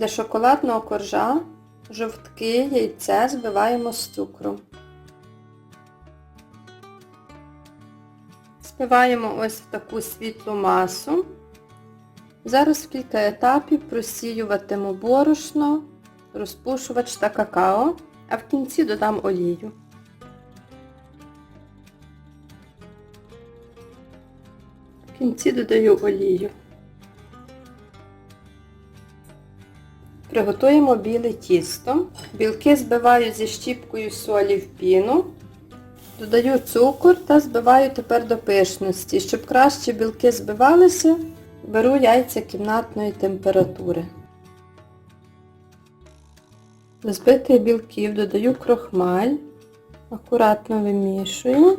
Для шоколадного коржа жовтки, яйце збиваємо з цукром. Збиваємо ось в таку світлу масу. Зараз в кілька етапів просіюватиму борошно, розпушувач та какао, а в кінці додам олію. В кінці додаю олію. Приготуємо біле тісто. Білки збиваю зі щіпкою солі в піну. Додаю цукор та збиваю тепер до пишності. Щоб краще білки збивалися, беру яйця кімнатної температури. До збитих білків додаю крохмаль, акуратно вимішую.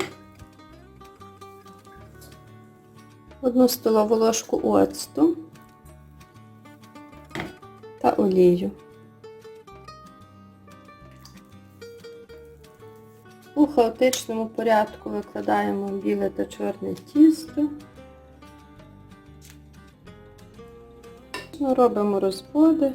Одну столову ложку оцту олію. У хаотичному порядку викладаємо біле та чорне тісто. Ну, Робимо розводи.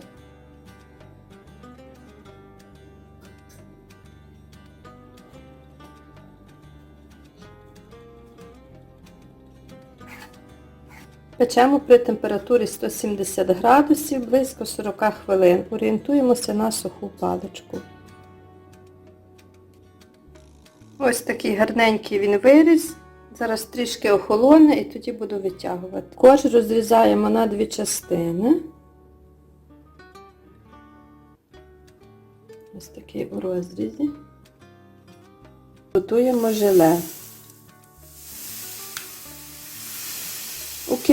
Печемо при температурі 170 градусів близько 40 хвилин. Орієнтуємося на суху паличку. Ось такий гарненький він виріс. Зараз трішки охолоне і тоді буду витягувати. Корж розрізаємо на дві частини. Ось такий у розрізі. Готуємо желе.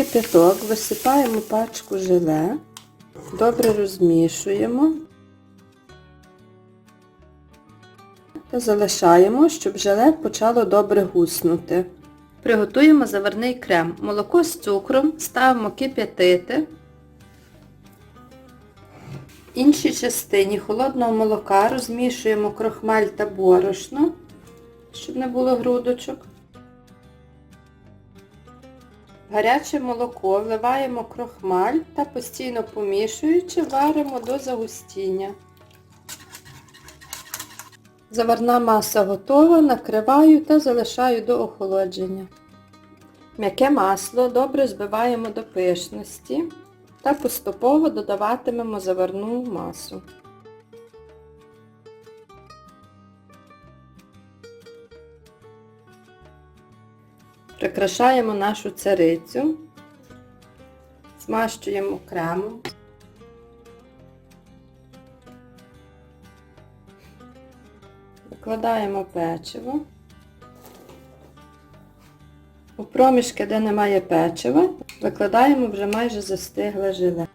Кипяток висипаємо пачку желе, добре розмішуємо та залишаємо, щоб желе почало добре гуснути. Приготуємо заварний крем. Молоко з цукром ставимо кип'ятити. Іншій частині холодного молока розмішуємо крохмаль та борошно, щоб не було грудочок. Гаряче молоко вливаємо крохмаль та постійно помішуючи, варимо до загустіння. Заварна маса готова, накриваю та залишаю до охолодження. М'яке масло добре збиваємо до пишності та поступово додаватимемо заварну масу. Прикрашаємо нашу царицю, змащуємо кремом. Викладаємо печиво. У проміжки, де немає печива, викладаємо вже майже застигле желе.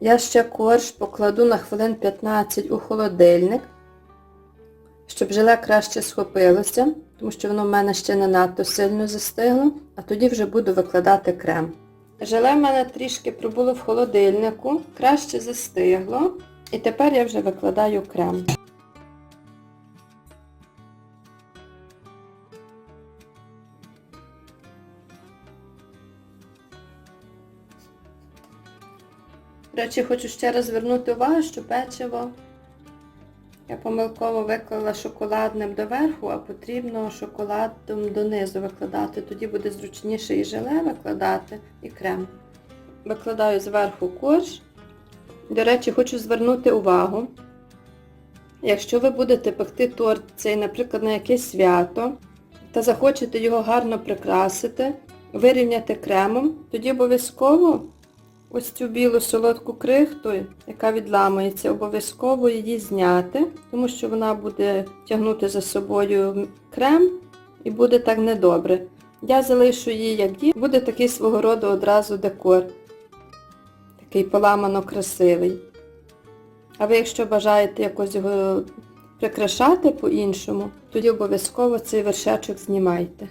Я ще корж покладу на хвилин 15 у холодильник, щоб желе краще схопилося, тому що воно в мене ще не надто сильно застигло, а тоді вже буду викладати крем. Желе в мене трішки пробуло в холодильнику, краще застигло, і тепер я вже викладаю крем. До речі, хочу ще раз звернути увагу, що печиво я помилково виклала шоколадним доверху, а потрібно шоколадом донизу викладати. Тоді буде зручніше і желе викладати, і крем. Викладаю зверху корж. До речі, хочу звернути увагу. Якщо ви будете пекти торт цей, наприклад, на якесь свято, та захочете його гарно прикрасити, вирівняти кремом, тоді обов'язково ось цю білу солодку крихту, яка відламується, обов'язково її зняти, тому що вона буде тягнути за собою крем і буде так недобре. Я залишу її як є, буде такий свого роду одразу декор. Такий поламано красивий. А ви, якщо бажаєте якось його прикрашати по-іншому, тоді обов'язково цей вершечок знімайте.